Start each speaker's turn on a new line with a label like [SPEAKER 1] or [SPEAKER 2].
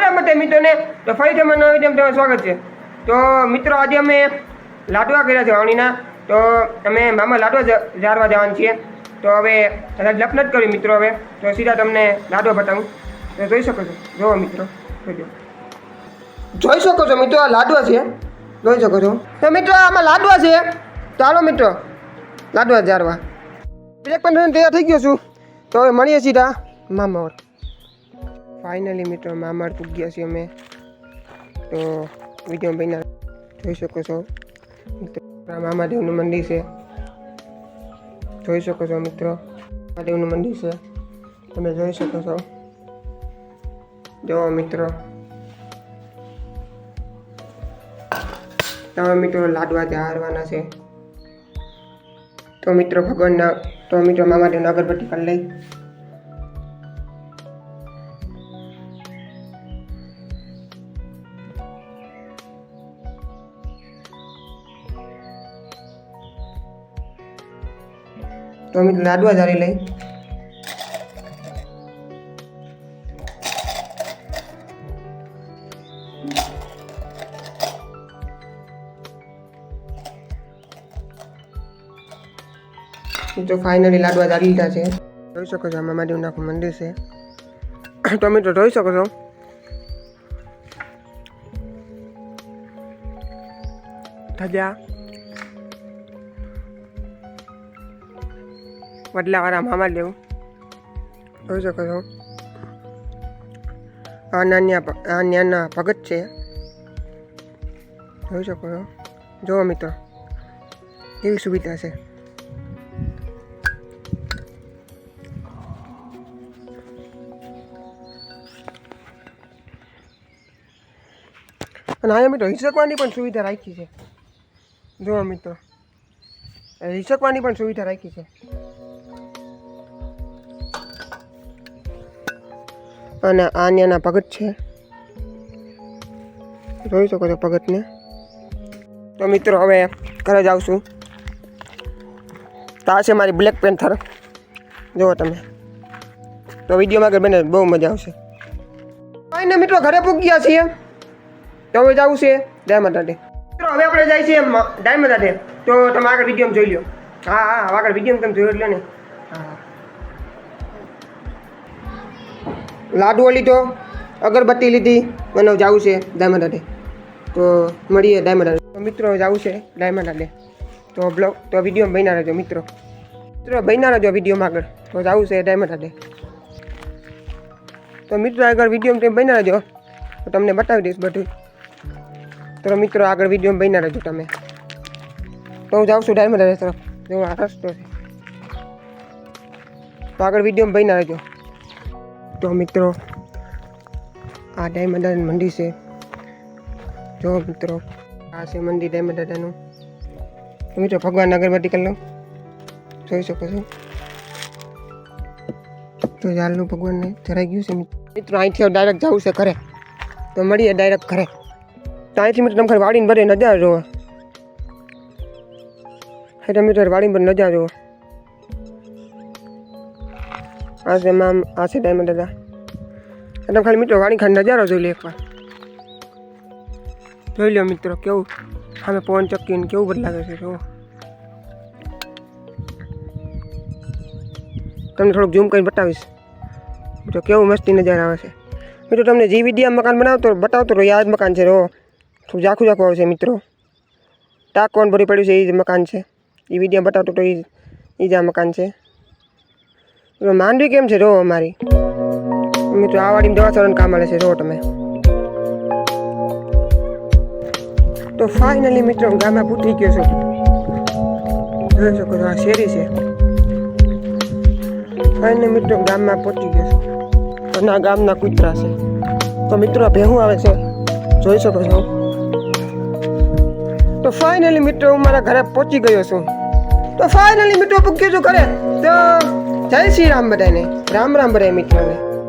[SPEAKER 1] રામ બધા મિત્રોને, તો ફરી તમે નવી તેમ તમારું સ્વાગત છે. તો મિત્રો, આજે અમે લાડવા કર્યા છે વાવણીના. તો અમે મામા લાડવા જારવા જવાના છીએ. તો હવે કદાચ લપ નથી કર્યું મિત્રો હવે. તો સીધા તમને લાડવા બતાવું. તો જોઈ શકો છો. જોવો મિત્રો, જોઈ શકો છો મિત્રો, આ લાડવા છે. જોઈ શકો છો. તો મિત્રો, આમાં લાડવા છે. ચાલો મિત્રો, લાડવા જારવા. બ્રેક પણ તૈયાર થઈ ગયો છું. તો હવે મળીએ સીધા મામા ફાઇનલી મિત્રો મામાર પૂગ્યા છીએ અમે. તો વીડિયો બહેના જોઈ શકો છો. મામાદેવનું મંદિર છે. જોઈ શકો છો મિત્રો, મહાદેવનું મંદિર છે. તમે જોઈ શકો છો. જો મિત્રો. તમે મિત્રો લાડવા હારવાના છે. તો મિત્રો, ભગવાનના, તો મિત્રો, મામાદેવના અગરબત્તી કરી લઈ. તો અમે લાડવા જાળી લઈ. તો ફાઇનલી લાડવા જાળી લીધા છે. જોઈ શકો છો આમાં મહાદેવનું આખું મંદિર છે. તો જોઈ શકો છો. થજા વડલાવાળા મામા લેવું જોઈ શકો છો આ નાના આ નાના ભગત છે જોઈ શકો છો જુઓ મિત્રો એવી સુવિધા છે અને અહીંયા મિત્રો હિસકવાની પણ સુવિધા રાખી છે. જુઓ મિત્રો હિસકવાની પણ સુવિધા રાખી છે. અને આન્યાના ભગત છે. જોઈ શકો છો ભગતને તો મિત્રો, હવે ઘરે જ આવશું તો આ છે મારી બ્લેક પેન્થર. જુઓ તમે. તો વિડીયોમાં આગળ બને, બહુ મજા આવશે. ને મિત્રો, ઘરે પૂગ્યા છીએ. તો હવે જવું છે ડાયમંડ આટે મિત્રો, હવે આપણે જાય છીએ ડાયમંડ આટે તો તમે આગળ વિડીયોમાં જોઈ લો હા હા આગળ વિડીયોમાં તમે જોઈ લો ને. હા. લાડવો લીધો, અગરબત્તી લીધી મને જવું છે ડાયમંડ આટે તો મળીએ ડાયમંડ આટે તો મિત્રો જવું છે ડાયમંડ આટે તો બ્લોગ તો વિડીયોમાં બન્યા રહેજો મિત્રો. મિત્રો, બન્યા રહેજો વિડીયોમાં આગળ. તો જવું છે ડાયમંડ આટે તો મિત્રો, આગળ વીડિયો તમે બન્યા રહેજો. તો તમને બતાવી દઈશ બધું તો મિત્રો, આગળ વીડિયો બન્યા રહેજો તમે. તો હું જાઉં છું ડાયમંડ આટે તરફ જો આ રસ્તો છે. તો આગળ વિડીયોમાં બન્યા રહેજો. તો મિત્રો, આ ડાયમંડ મંડી છે. જો મિત્રો, આ છે મંદિર ડાયમંડ દાદાનું. મિત્રો, ભગવાન અગરબત્તી કરી જોઈ શકો છો. તો જાલનું ભગવાનને ધરાઈ ગયું છે મિત્રો, અહીંથી ડાયરેક્ટ જવું છે ઘરે. તો મળીએ ડાયરેક્ટ ઘરે. તો અહીંથી મિત્રો તમે વાડીને નજા નજારો જોવો. એટલે મિત્રો, વાડીને ભરે નજા જોવો. આ છે મામ આ છે ડાયમંડ દાદા એટલે ખાલી મિત્રો વાણી ખાલી નજારો જોઈ લે એકવાર જોઈ લો મિત્રો કેવું સામે પવન ચક્કી ને કેવું બદલાવે છે જો તમને થોડુંક ઝૂમ કરીને બતાવીશ મિત્રો કેવું મસ્તી નજારા આવે છે મિત્રો તમને જે વિડીયા મકાન બનાવતો બતાવતો રહો યાદ મકાન છે રો થોડું ઝાખું ઝાખું આવશે મિત્રો ટાંકવાનું ભરી પડ્યું છે એ જ મકાન છે એ વિડીયા બતાવતો તો એ એ જ આ મકાન છે મિત્રો માંડવી કેમ છે? રો અમારી. મિત્રો આ વાડીમાં દવા ચરણ કામ મળે છે. જો તમે. તો ફાઇનલી મિત્રો ગામમાં પૂછી ગયો છું. જોઈ શકો છો, આ શેરી છે. ફાઇનલી મિત્રો ગામમાં પહોંચી ગયો છું. આ ગામના કૂતરા છે. તો મિત્રો ભેહું આવે છે. જોઈ શકો છો. તો ફાઇનલી મિત્રો, હું મારા ઘરે પહોંચી ગયો છું. તો ફાઇનલી મિત્રો પૂછ્યું છું ઘરે. તો જય શ્રી રામ બધાને. રામ રામ બધા મિત્રોને.